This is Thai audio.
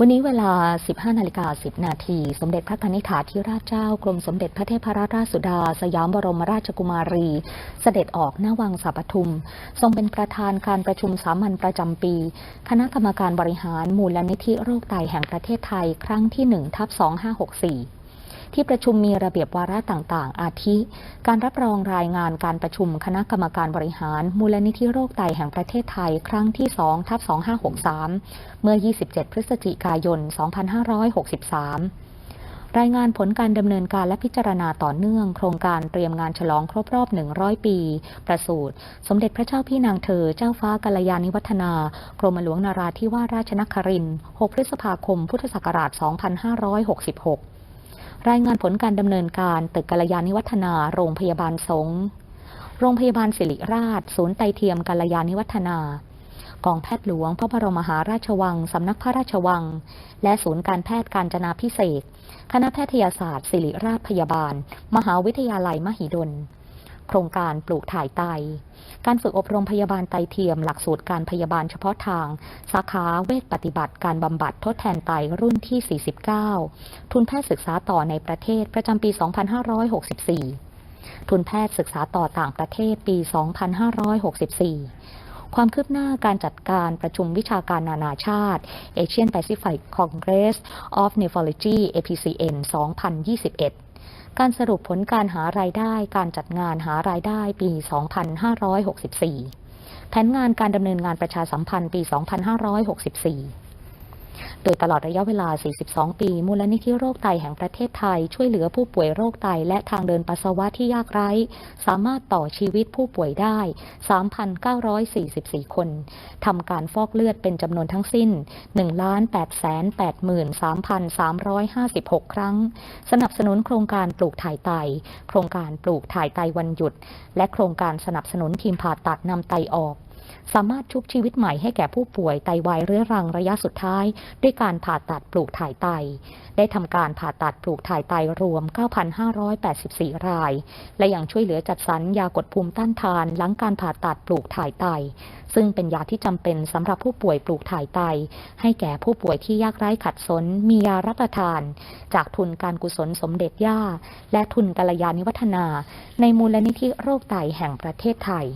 วันนี้เวลา 15 นาฬิกา 10 นาที สมเด็จพระนิธิถาธิราชเจ้ากรมสมเด็จพระเทพรัตนราชสุดา สยามบรมราชกุมารี เสด็จออกหน้าวังสัปทุม ทรงเป็นประธานการประชุมสามัญประจำปี คณะกรรมการบริหารมูลนิธิโรคไตแห่งประเทศไทยครั้งที่1ทับ2564 ที่ประชุมมีระเบียบวาระต่างๆ อาทิ การรับรองรายงานการประชุมคณะกรรมการบริหาร มูลนิธิโรคไตแห่งประเทศไทยครั้งที่2ทับ2563 เมื่อ 27 พฤศจิกายน 2563รายงานผลการดำเนินการและพิจารณาต่อเนื่อง โครงการเตรียมงานฉลองครบรอบ 100 ปี ประสูติสมเด็จพระเจ้าพี่นางเธอ เจ้าฟ้ากัลยาณิวัฒนา กรมหลวงนาราธิวาสราชนครินทร์ 6 พฤษภาคม พุทธศักราช 2566 รายงานผลการดำเนินการตึกกัลยาณิวัฒนาโรงพยาบาลสงโรงพยาบาลศิริราช ศูนย์ไตเทียมกัลยาณิวัฒนากองแพทย์หลวง พระบรมมหาราชวัง สำนักพระราชวัง และศูนย์การแพทย์การจนาพิเศษ คณะแพทยศาสตร์ ศิริราชพยาบาล มหาวิทยาลัยมหิดล โครงการปลูกถ่ายไต การฝึกอบรมพยาบาลไตเทียม หลักสูตรการพยาบาลเฉพาะทาง สาขาเวชปฏิบัติการบำบัดทดแทนไตรุ่นที่ 49 ทุนแพทย์ศึกษาต่อในประเทศประจำปี 2564 ทุนแพทย์ศึกษาต่อต่างประเทศปี 2564ความคืบหน้าการจัดการประชุมวิชาการนานาชาติ Asian Pacific Congress of Nephrology APCN 2021 การสรุปผลการหารายได้ การจัดงานหารายได้ปี 2564 แผนงานการดำเนินงานประชาสัมพันธ์ปี 2564 ดยตลอดระยะเวลา 42 ปี มูลนิธิโรคไตแห่งประเทศไทย ช่วยเหลือผู้ป่วยโรคไตและทางเดินปัสสาวะที่ยากไร้ สามารถต่อชีวิตผู้ป่วยได้ 3,944 คน ทำการฟอกเลือดเป็นจำนวนทั้งสิ้น 1,883,356 ครั้ง สนับสนุนโครงการปลูกถ่ายไต โครงการปลูกถ่ายไตวันหยุด และโครงการสนับสนุนทีมผ่าตัดนำไตออก สามารถชุบชีวิตใหม่ให้แก่ผู้ป่วยไตวายเรื้อรังระยะสุดท้าย ด้วยการผ่าตัดปลูกถ่ายไต ได้ทำการผ่าตัดปลูกถ่ายไตรวม 9,584 ราย และยังช่วยเหลือจัดสรรยากดภูมิต้านทาน หลังการผ่าตัดปลูกถ่ายไต ซึ่งเป็นยาที่จำเป็นสำหรับผู้ป่วยปลูกถ่ายไต ให้แก่ผู้ป่วยที่ยากไร้ขัดสนมียารับประทาน จากทุนการกุศลสมเด็จย่า และทุนกัลยาณิวัฒนา ในมูลนิธิโรคไตแห่งประเทศไทย